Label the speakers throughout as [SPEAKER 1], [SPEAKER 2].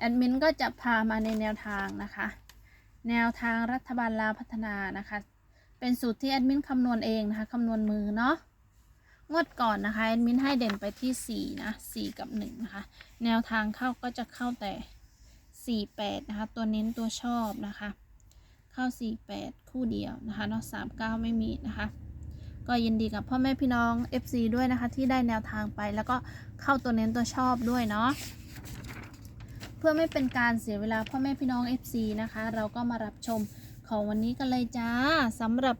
[SPEAKER 1] แอดมินก็จะพามาในแนวทางนะคะ แนวทางรัฐบาลลาวพัฒนานะคะ เป็นสูตรที่แอดมินคำนวณเองนะคะคำนวณมือเนาะงวดก่อนนะคะแอดมินให้เด่นไปที่4นะ4กับ1นะคะ แนวทางเข้าก็จะเข้าแต่ 4 8 นะคะ ตัวเน้นตัวชอบนะคะ เข้า 4 8 คู่เดียวนะคะเนาะ3 9 ไม่มีนะคะ ก็ยินดีกับพ่อแม่พี่น้อง FC ด้วยนะคะ ที่ได้แนวทางไปแล้วก็เข้าตัวเน้นตัวชอบด้วยเนาะ เพื่อไม่เป็นการเสียเวลาพ่อแม่พี่น้อง FC นะคะ เราก็มารับชมของวันนี้กันเลยจ้าสำหรับ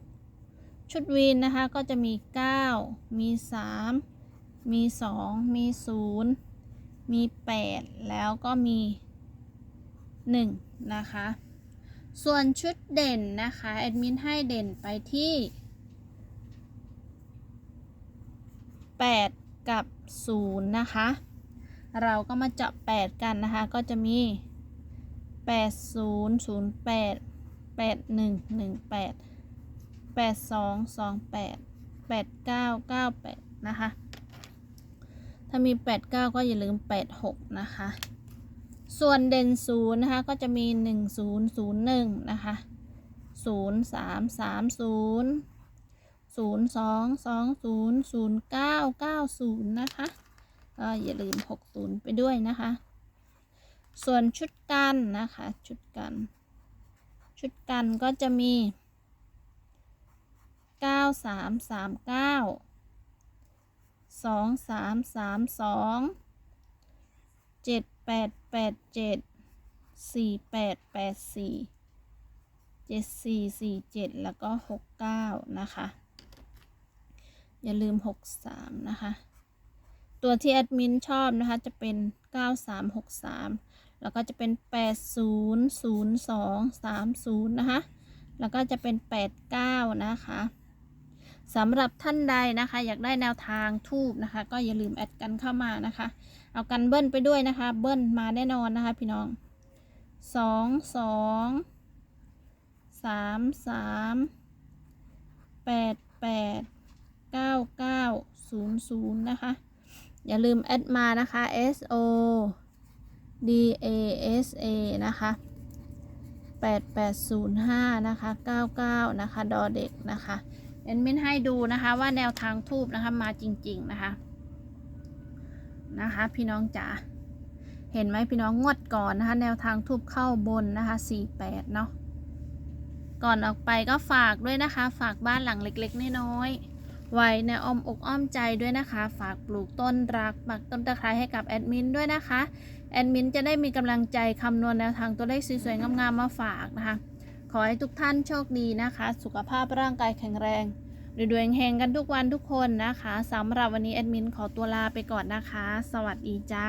[SPEAKER 1] ชุดวีนนะคะก็จะมี 9 มี 3 มี 2 มี 0 มี 8 แล้วก็มี 1 นะคะ ส่วนชุดเด่นนะคะแอดมินให้เด่นไปที่ 8 กับ 0 นะคะ เราก็มาเจาะ 8 กันนะคะ ก็จะมี 8 0 0 8 8 1 1 8 8 2 2 8 8 9 9 8 นะคะ ถ้ามี 8 9 ก็อย่าลืม 8 6 นะคะ ส่วนเด่น0นะคะ ก็จะมี 1 0 0 1 นะคะ 0 3 3 0 0 2 2 0 0 9 9 0 นะคะ ก็อย่าลืม 60 ไปด้วยนะคะ ส่วนชุดกันนะคะ ชุดกัน ชุดกันก็จะมี 9 3 3 9 2 3 3 2 7 8 8 7 4 8 8 4 7 4 4 7 แล้วก็ 69 นะคะ อย่าลืม 63 นะคะ ตัวที่แอดมินชอบนะคะจะเป็น 9363 แล้วก็จะเป็น 800230 นะคะ แล้วก็จะเป็น 89 นะคะสำหรับท่านใดนะคะ อยากได้แนวทางทูบนะคะ ก็อย่าลืมแอดกันเข้ามานะคะ เอากันเบิ้ลไปด้วยนะคะ เบิ้ลมาแน่นอนนะคะพี่น้อง 2 2 3 3 8 8 9 9 0 0 นะคะ อย่าลืมแอดมานะคะ S O D A S A นะคะ 8805 นะคะ 99 นะคะ ดอเด็กนะคะเอ็นมินให้ดูนะคะว่าแนวทางทูบนะคะมาจริง ๆ นะคะ นะคะ พี่น้องจ๋าเห็นไหมพี่น้องงวดก่อนนะคะ แนวทางทูบเข้าบนนะคะ 48 เนาะก่อนออกไปก็ฝากด้วยนะคะ ฝากบ้านหลังเล็ก ๆ น้อยๆ ไว้ในอ้อมอกอ้อมใจด้วยนะคะ ฝากปลูกต้นรักปักต้นตะไคร้ให้กับแอดมินด้วยนะคะแอดมินจะได้มีกำลังใจคำนวณแนวทางตัวเลขสวยๆงามๆมาฝากนะคะ ขอให้ทุกท่านโชคดีนะคะ สุขภาพร่างกายแข็งแรงรวยๆเฮงกันทุกวันทุกคนนะคะสำหรับวันนี้แอดมินขอตัวลาไปก่อนนะคะ สวัสดีจ้า